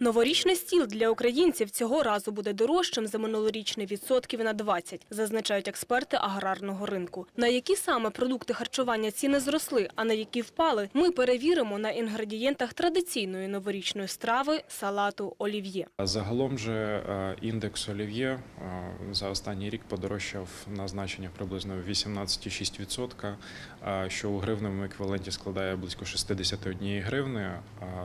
Новорічний стіл для українців цього разу буде дорожчим за минулорічний відсотків на 20, зазначають експерти аграрного ринку. На які саме продукти харчування ціни зросли, а на які впали, ми перевіримо на інгредієнтах традиційної новорічної страви салату олів'є. Загалом же е, індекс олів'є е, за останній рік подорожчав на значеннях приблизно 18,6%, е, що у гривневому еквіваленті складає близько 61 гривни.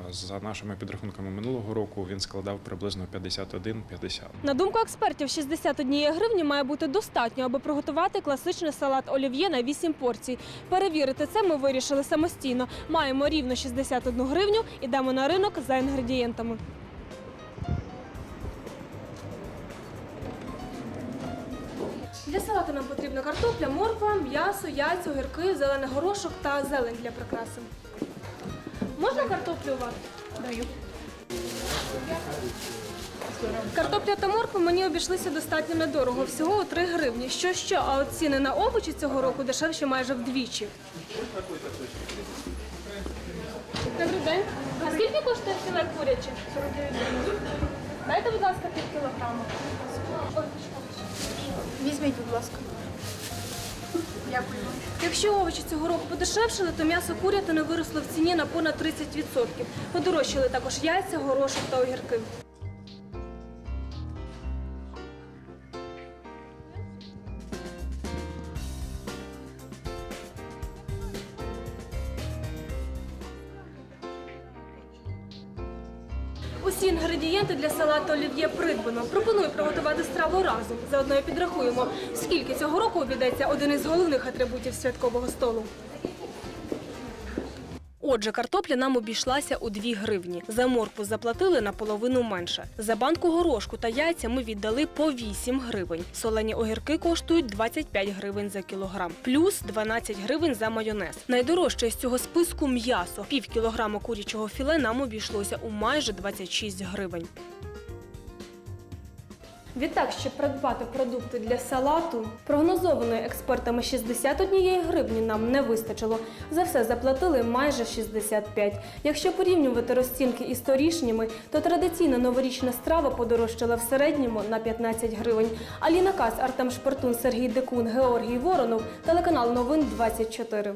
За нашими підрахунками минулого року він складав приблизно 51,50. На думку експертів, 61 гривні має бути достатньо, аби приготувати класичний салат олів'є на 8 порцій. Перевірити це ми вирішили самостійно. Маємо рівно 61 гривню, ідемо на ринок за інгредієнтами. Для салату нам потрібна картопля, морква, м'ясо, яйця, огірки, зелений горошок та зелень для прикраси. Можна картоплю у вас? Даю. Картопля та морква мені обійшлися достатньо недорого, всього у 3 гривні. Що що, а от ціни на овочі цього року дешевші майже вдвічі. Добрий день. А скільки коштує філе куряче? 49 гривень. Дайте, будь ласка, пів кілограма. Візьміть, будь ласка. Якщо овочі цього року подешевшили, то м'ясо курятини виросло в ціні на понад 30%. Подорожчали також яйця, горошок та огірки. Усі інгредієнти для салату олів'є придбано. Пропоную приготувати страву разом. Заодно і підрахуємо, скільки цього року обійдеться один із головних атрибутів святкового столу. Отже, картопля нам обійшлася у 2 гривні. За моркву заплатили наполовину менше. За банку горошку та яйця ми віддали по 8 гривень. Солені огірки коштують 25 гривень за кілограм, плюс 12 гривень за майонез. Найдорожче з цього списку м'ясо. Пів кілограма курячого філе нам обійшлося у майже 26 гривень. Відтак, щоб придбати продукти для салату, прогнозованої експертами 61 гривні нам не вистачило. За все заплатили майже 65. Якщо порівнювати розцінки із торішніми, то традиційна новорічна страва подорожчала в середньому на 15 гривень. Аліна Кас, Артем Шпартун, Сергій Декун, Георгій Воронов, телеканал Новин 24.